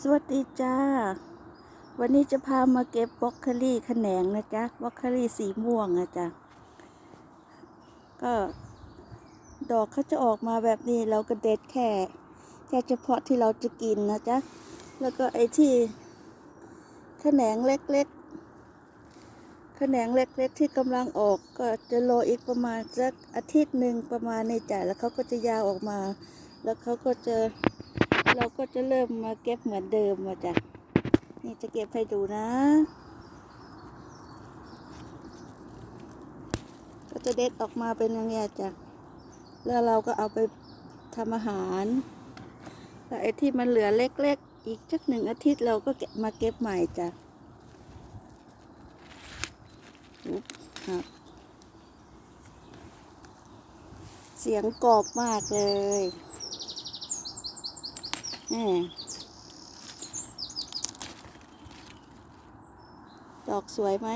สวัสดีจ้า วันนี้จะพามาเก็บบล็อกโคลี่แขนงนะจ๊ะบล็อกโคลี่สีม่วงนะจ๊ะก็ ดอกเขาจะออกมาแบบนี้เราก็เด็ดแค่แค่เฉพาะที่เราจะกินนะจ๊ะแล้วก็ไอ้ที่แขนงเล็กๆแขนงเล็กๆที่กำลังออกก็จะรออีกประมาณสักอาทิตย์หนึ่งประมาณในี้จ้ะแล้วเขาก็จะยาวออกมา แล้วเขาก็จะ เราก็จะเริ่มมาเก็บเหมือนเดิมมาจ้ะนี่จะเก็บให้ดูนะ ก็จะเด็ดออกมาเป็นอย่างเงี้ยจ้ะแล้วเราก็เอาไปทำอาหารแล้วไอ้ที่มันเหลือเล็กๆ อีกสักหนึ่งอาทิตย์เราก็เก็บมาเก็บใหม่จ้ะอุ๊บครับเสียงกรอบมากเลย แน่ดอกสวยไหม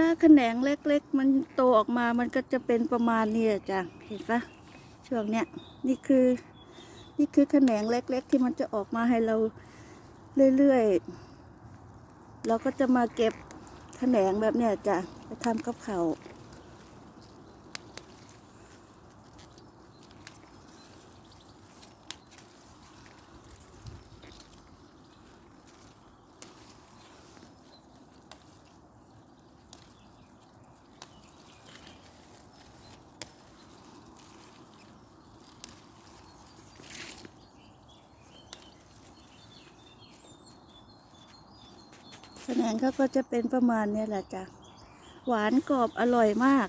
ลาแขนงเล็กๆ มันโตออกมามันก็จะเป็นประมาณนี้จ้ะเห็นปะช่วงเนี้ยนี่คือ นี่คือแขนงเล็ก ๆ ที่มันจะออกมาให้เราเรื่อยๆเราก็จะมาเก็บแขนงแบบเนี้ยจ้ะไปทำกับเขาว แขนงเขาก็จะเป็นประมาณนี้แหละจ้ะ หวานกรอบอร่อยมาก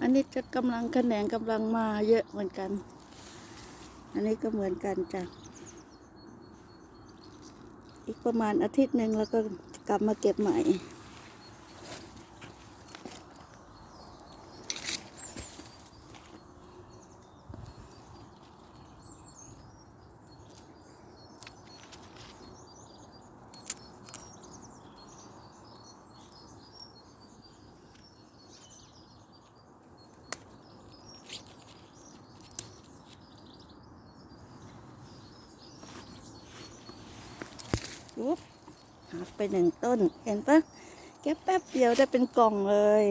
อันนี้จะกำลังแขนงกำลังมาเยอะเหมือนกัน อันนี้ก็เหมือนกันจ้ะ อีกประมาณอาทิตย์หนึ่งแล้วก็กลับมาเก็บใหม่ อุ๊บหักไปหนึ่งต้น เห็นปะแค่แป๊บเดียวได้เป็นกล่องเลย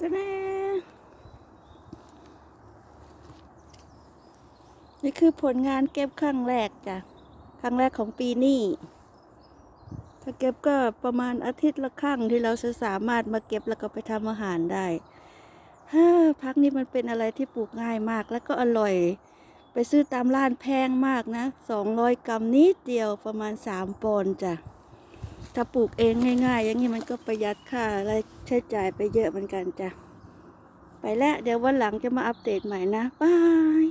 ตะแน่นี่คือผลงานเก็บครั้งแรกจ้ะ ครั้งแรกของปีนี้ถ้าเก็บก็ประมาณอาทิตย์ละครั้งที่เราจะสามารถมาเก็บแล้วก็ไปทำอาหารได้ฮ่าพักนี้มันเป็นอะไรที่ปลูกง่ายมากแล้วก็อร่อย ไปซื้อตามร้านแพงมากนะสองร้อยกรัมนิดเดียวประมาณสามปอนด์จ้ะ ถ้าปลูกเองง่าย ๆ อย่างนี้มันก็ประหยัดค่าอะไรใช้จ่ายไปเยอะเหมือนกันจ้ะ ไปแล้วเดี๋ยววันหลังจะมาอัปเดตใหม่นะบาย